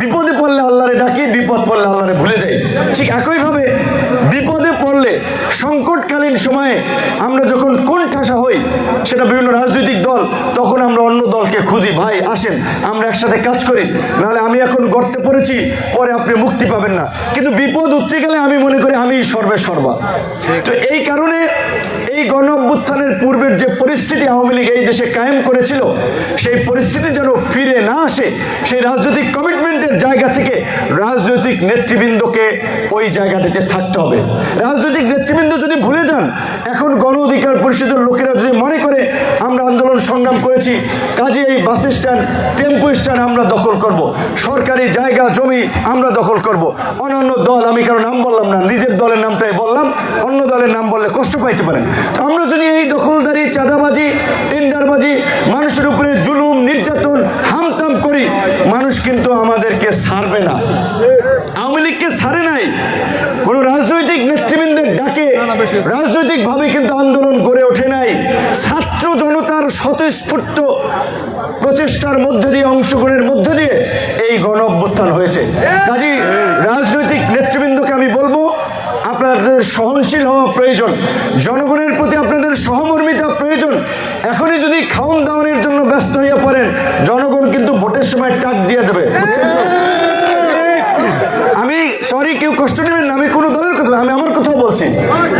বিপদে পড়লে আল্লাহরে ডাকি, বিপদ পড়লে আল্লাহরে ভুলে যাই। ঠিক একইভাবে বিপদে পড়লে সংকটকালীন সময়ে আমরা যখন কোন ঠাসা হই, সেটা বিভিন্ন রাজনৈতিক দল, তখন আমরা অন্য দলকে খুঁজি, ভাই, আসেন, আমরা একসাথে কাজ করি। নাহলে আমি এখন গর্তে পড়েছি, পরে আপনি মুক্তি পাবেন না। কিন্তু বিপদ উঠতে গেলে আমি মনে করি আমি সর্বে সর্বা। তো এই কারণে এই গণ পূর্বের যে পরিস্থিতি আওয়ামী লীগ এই দেশে কায়েম করেছিল সেই পরিস্থিতি যেন ফিরে না আসে, সেই রাজনৈতিক কমিটমেন্টের জায়গা থেকে রাজনৈতিক নেতৃবৃন্দকে ওই জায়গাটিতে থাকতে হবে। রাজনৈতিক নেতৃবৃন্দ যদি ভুলে যান, এখন গণ অধিকার পরিষদের লোকেরা যদি মনে করে, আমরা আন্দোলন সংগ্রাম করেছি কাজে এই বাস স্ট্যান্ড, টেম্পো স্ট্যান্ড আমরা দখল করব, সরকারি জায়গা, জমি আমরা দখল করব। অন্যান্য দল, আমি কারও নাম বললাম না, নিজের দলের নামটাই বললাম, অন্য দলের নাম বললে কষ্ট পাইতে পারেন। তো আমরা যদি এই দখলদারি, চাঁদাবাজি টেন্ডারবাজি মানুষের উপরে জুলুম নির্যাতন হামতাম করি মানুষ কিন্তু আমাদেরকে ছাড়বে না। আওয়ামী লীগকে ছাড়ে নাই। কোন রাজনৈতিক নেতৃবৃন্দের ডাকে রাজনৈতিক ভাবে কিন্তু আন্দোলন গড়ে ওঠে নাই। ছাত্র জনতার স্বতঃস্ফূর্ত প্রচেষ্টার মধ্যে দিয়ে, অংশগ্রহণের মধ্যে দিয়ে এই গণ অভ্যুত্থান হয়েছে। কাজী, রাজনৈতিক নেতৃবৃন্দকে আমি বলব, আপনাদের সহনশীল হওয়া প্রয়োজন। জনগণের প্রতি আপনাদের সহমর্মিতা প্রয়োজন। এখনই যদি খাওন দাওয়ানের জন্য ব্যস্ত হয়ে পড়েন, জনগণ কিন্তু ভোটের টাক দিয়ে দেবে? আমি সরি কেউ কষ্ট নেবেন না, আমি কোনো দলের কথা, আমি আমার বলছি।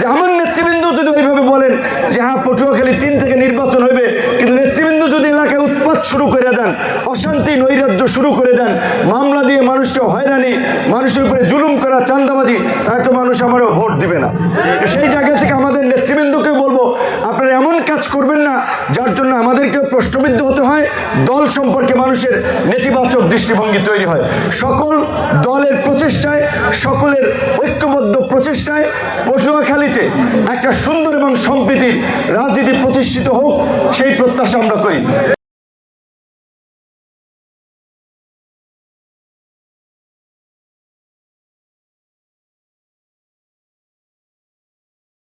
যে আমার নেতৃবৃন্দ যদি ওইভাবে বলেন যে হ্যাঁ পটুয়াখালী তিন থেকে নির্বাচন হবে, কিন্তু নেতৃবৃন্দ যদি এলাকায় উৎপাত শুরু করে দেন, অশান্তি, নৈরাজ্য শুরু করে দেন, মামলা দিয়ে মানুষকে হয়রানি, মানুষের উপরে জুলুম করা চান্দাবাজি তাহলে তো মানুষ আমারও ভোট দিবে না। সেই জায়গা থেকে আমাদের নেতৃবৃন্দকে বলব আপনারা এমন কাজ করবেন যার জন্য আমাদেরকেও প্রশ্নবিদ্ধ হতে হয়, দল সম্পর্কে মানুষের নেতিবাচক দৃষ্টিভঙ্গি তৈরি হয়। সকল দলের প্রচেষ্টায়, সকলের ঐক্যবদ্ধ প্রচেষ্টায় পটুয়াখালীতে একটা সুন্দর এবং সম্প্রীতির রাজনীতি প্রতিষ্ঠিত হোক, সেই প্রত্যাশা আমরা করি।